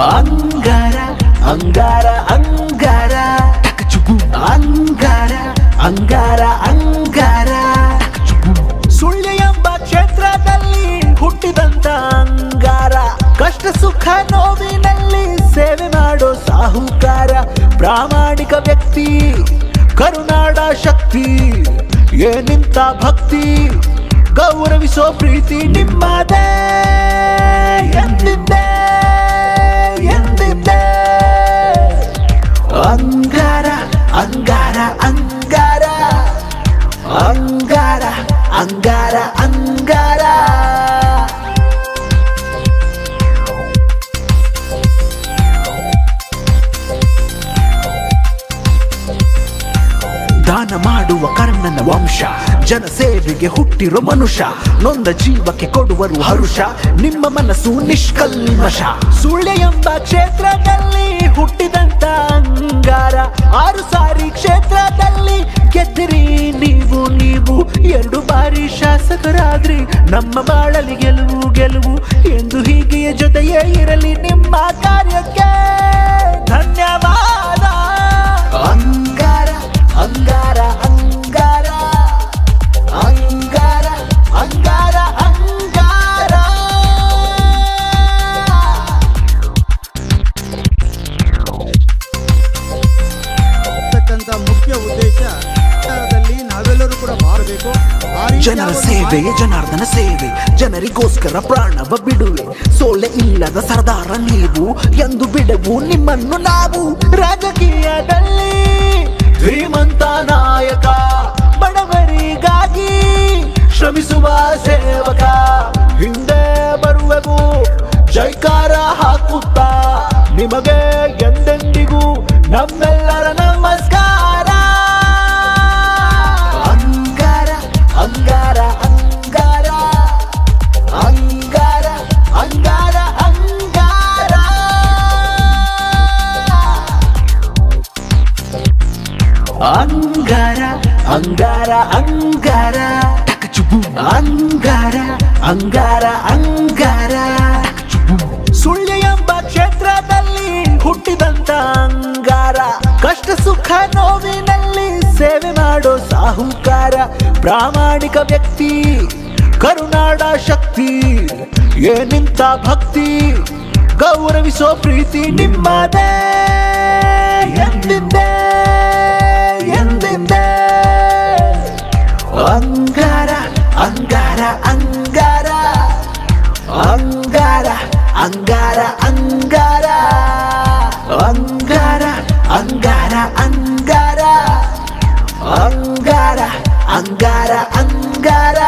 ಅಂಗಾರ ಅಂಗಾರ ಅಂಗಾರ. ಟಕಚುಬು ಅಂಗಾರ ಅಂಗಾರ ಅಂಗಾರ. ಸುಳ್ಳಿ ಎಂಬ ಕ್ಷೇತ್ರದಲ್ಲಿ ಹುಟ್ಟಿದಂತ ಅಂಗಾರ. ಕಷ್ಟ ಸುಖ ನೋವಿನಲ್ಲಿ ಸೇವೆ ಮಾಡೋ ಸಾಹುಕಾರ ಪ್ರಾಮಾಣಿಕ ವ್ಯಕ್ತಿ. ಕರುನಾಡ ಶಕ್ತಿ ಏನಿಂತ ಭಕ್ತಿ. ಗೌರವಿಸೋ ಪ್ರೀತಿ ನಿಮ್ಮದೇ. ಅಂಗಾರ ಅಂಗಾರ ಅಂಗಾರ. ಅಂಗಾರ ಅಂಗಾರ ಅಂಗಾರ. ದಾನ ಮಾಡುವ ಕರ್ಣನ ವಂಶ ಜನ ಸೇವೆಗೆ ಹುಟ್ಟಿರೋ ಮನುಷ್ಯ, ನೊಂದ ಜೀವಕ್ಕೆ ಕೊಡುವರು ಹರುಷ, ನಿಮ್ಮ ಮನಸ್ಸು ನಿಷ್ಕಲ್ಮಶ. ಸುಳ್ಯ ಎಂಬ ಕ್ಷೇತ್ರದಲ್ಲಿ ಹುಟ್ಟಿದಂತ ಅಂಗಾರ ಆರು ಸಾರಿ ಕ್ಷೇತ್ರದಲ್ಲಿ ಗೆದ್ದಿರಿ. ನೀವು ನೀವು ಎರಡು ಬಾರಿ ಶಾಸಕರಾದ್ರಿ. ನಮ್ಮ ಬಾಳಲಿ ಗೆಲುವು ಗೆಲುವು. ಎಂದು ಹೀಗೆಯ ಜೊತೆಯೇ ಇರಲಿ ನಿಮ್ಮ ಕಾರ್ಯಕ್ಕೆ. ಮುಖ್ಯ ಉದ್ದೇಶ ನಾವೆಲ್ಲರೂ ಕೂಡ ಮಾಡಬೇಕು. ಜನರ ಸೇವೆ ಜನಾರ್ದನ ಸೇವೆ ಜನರಿಗೋಸ್ಕರ ಪ್ರಾಣವ ಬಿಡುವೆ. ಸೋಲೆ ಇಲ್ಲದ ಸರದಾರ ನೀವು ಎಂದು ಬಿಡವು ನಿಮ್ಮನ್ನು ನಾವು. ರಾಜಕೀಯದಲ್ಲಿ ಶ್ರೀಮಂತ ನಾಯಕ ಬಡವರಿಗಾಗಿ ಶ್ರಮಿಸುವ ಸೇವಕ. ಹಿಂದೆ ಬರುವೆವು ಜೈಕಾರ ಹಾಕುತ್ತಾ. ನಿಮಗೆ ಎಂದೆಂದಿಗೂ ನಮ್ಮೆಲ್ಲರ ನಮಸ್ಕಾರ. ಅಂಗಾರ ಅಂಗಾರ ಅಂಗಾರ. ಅಂಗಾರ ಅಂಗಾರ ಅಂಗಾರ. ಸುಳ್ಯ ಎಂಬ ಕ್ಷೇತ್ರದಲ್ಲಿ ಹುಟ್ಟಿದಂತ ಅಂಗಾರ. ಕಷ್ಟ ಸುಖ ನೋವಿನಲ್ಲಿ ಸೇವೆ ಮಾಡೋ ಸಾಹುಕಾರ. ಪ್ರಾಮಾಣಿಕ ವ್ಯಕ್ತಿ ಕರುನಾಡ ಶಕ್ತಿ. ಏನಿಂತ ಭಕ್ತಿ ಗೌರವಿಸೋ ಪ್ರೀತಿ ನಿಮ್ಮದೇ. అంగార అంగార. అంగార అంగార అంగార. అంగార అంగార అంగార.